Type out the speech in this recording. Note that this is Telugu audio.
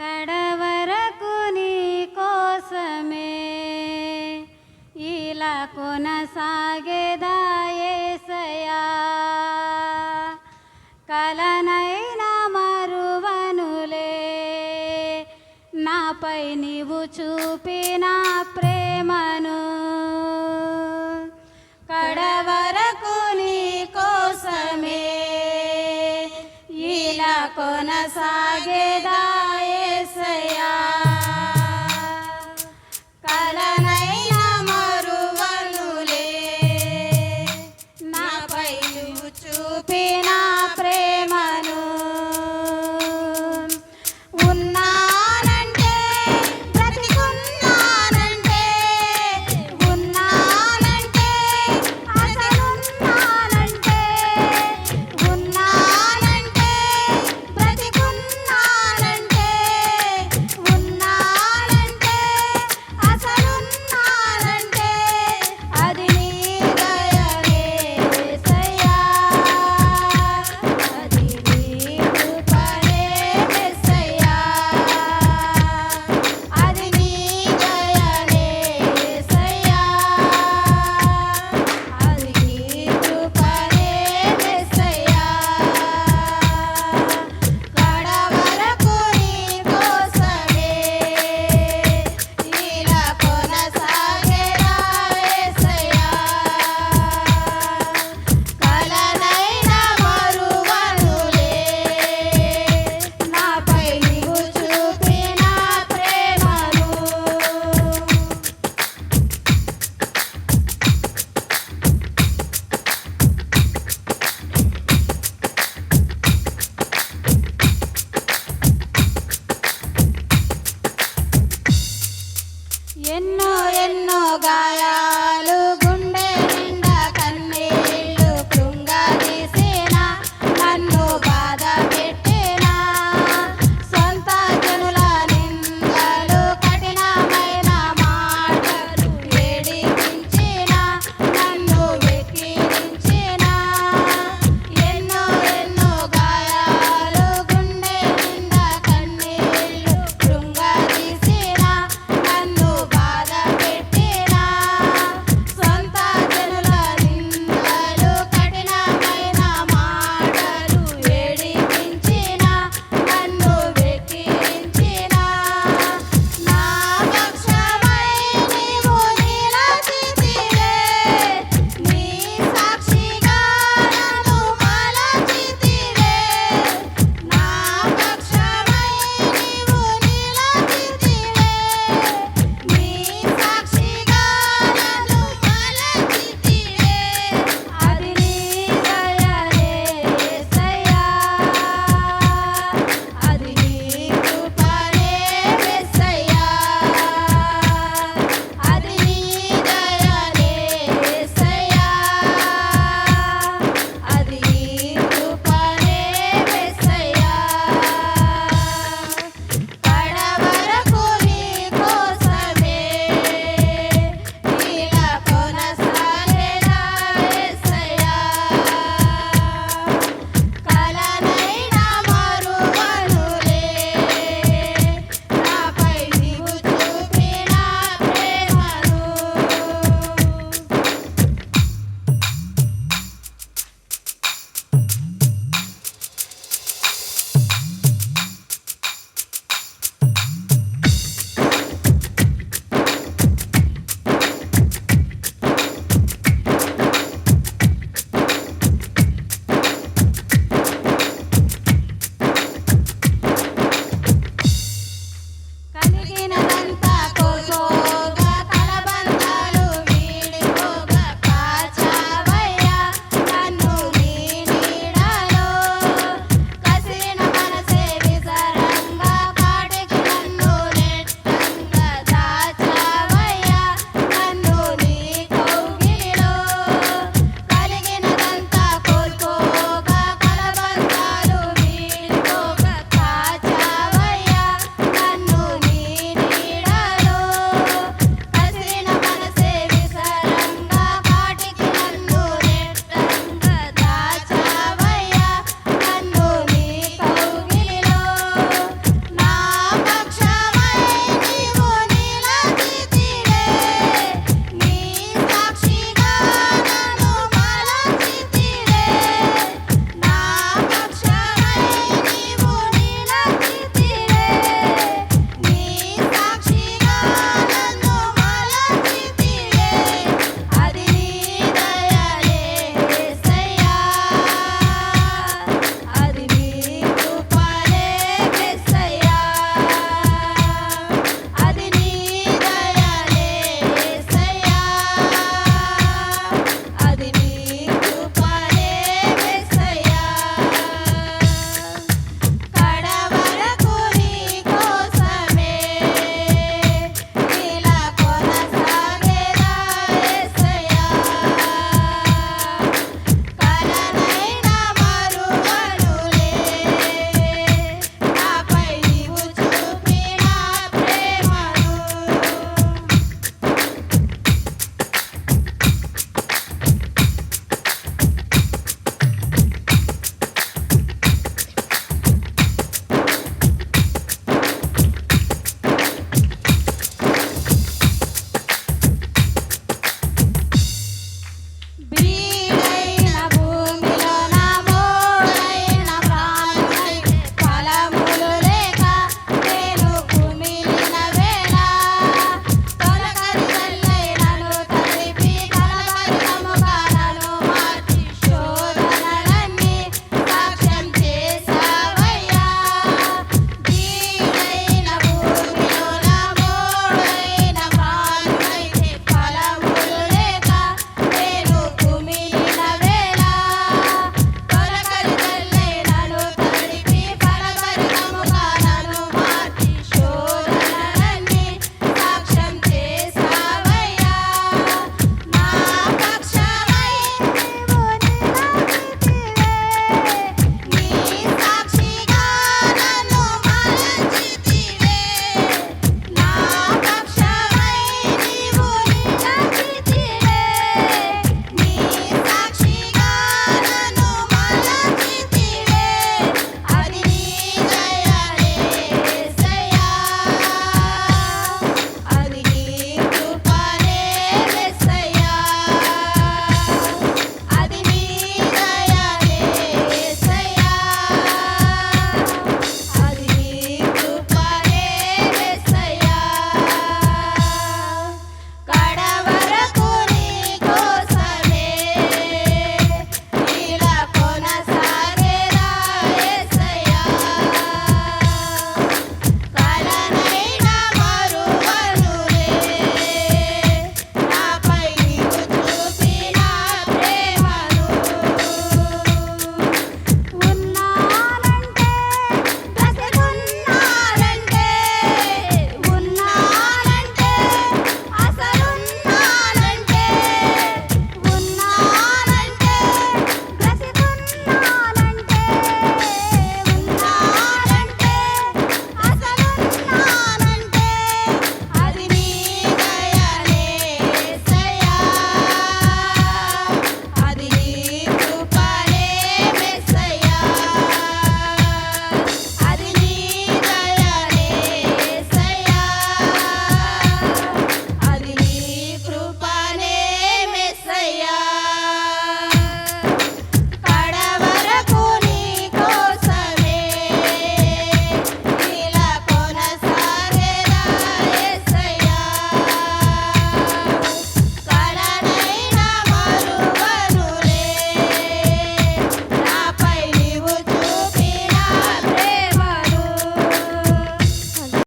కడవరకు నీ కోసమే. ఇలా కొనసాగేదాయేసయా కలనైన కలనైనా మరువనులే. నాపై నీవు చూపిన ప్రేమను కడవరకు నీ కోసమే. ఇలా కొనసాగేదా i Gaya.